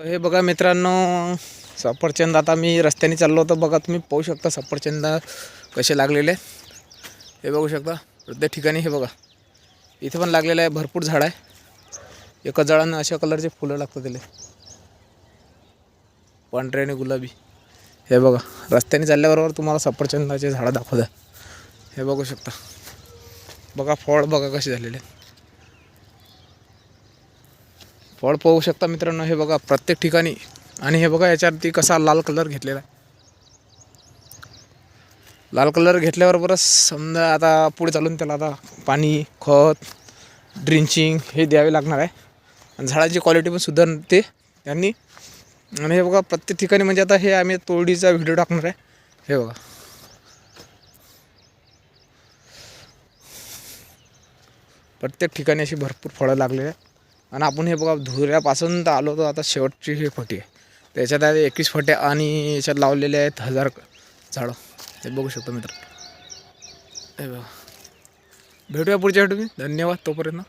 हे बघा मित्रांनो सफरचंद आता मी रस्त्याने चाललो होतो. बघा तुम्ही पाहू शकता सफरचंद कसे लागलेले. हे बघू शकता प्रत्येक ठिकाणी हे बघा. इथे पण लागलेलं आहे भरपूर झाड आहे. एका झाडानं अशा कलरचे फुलं लागतात त्याला पांढरे आणि गुलाबी. हे बघा रस्त्याने चालल्याबरोबर तुम्हाला सफरचंदाचे झाडं दाखवतात हे बघू शकता. बघा फळ बघा कसे झालेले. आहेत. फळ पाहू शकता मित्रांनो हे बघा प्रत्येक ठिकाणी. आणि हे बघा याच्यावरती कसा लाल कलर घेतलेला आहे. लाल कलर घेतल्यावर बरंच समजा आता पुढे चालून त्याला आता पाणी खत ड्रिंचिंग हे द्यावे लागणार आहे. आणि झाडाची क्वालिटी पण सुधारते त्यांनी. आणि हे बघा प्रत्येक ठिकाणी म्हणजे आता हे आम्ही तोडीचा व्हिडिओ टाकणार आहे. हे बघा. प्रत्येक ठिकाणी अशी भरपूर फळं लागलेली आहे आणि आपण हे बघा धुऱ्यापासून तर आलो तर आता शेवटची ही फटी आहे. त्याच्यात आहे एकवीस फट्या आणि याच्यात लावलेले आहेत हजार झाडं. हे बघू शकतो मित्र. हे बघा. भेटूया पुढच्या तुम्ही. धन्यवाद तोपर्यंत.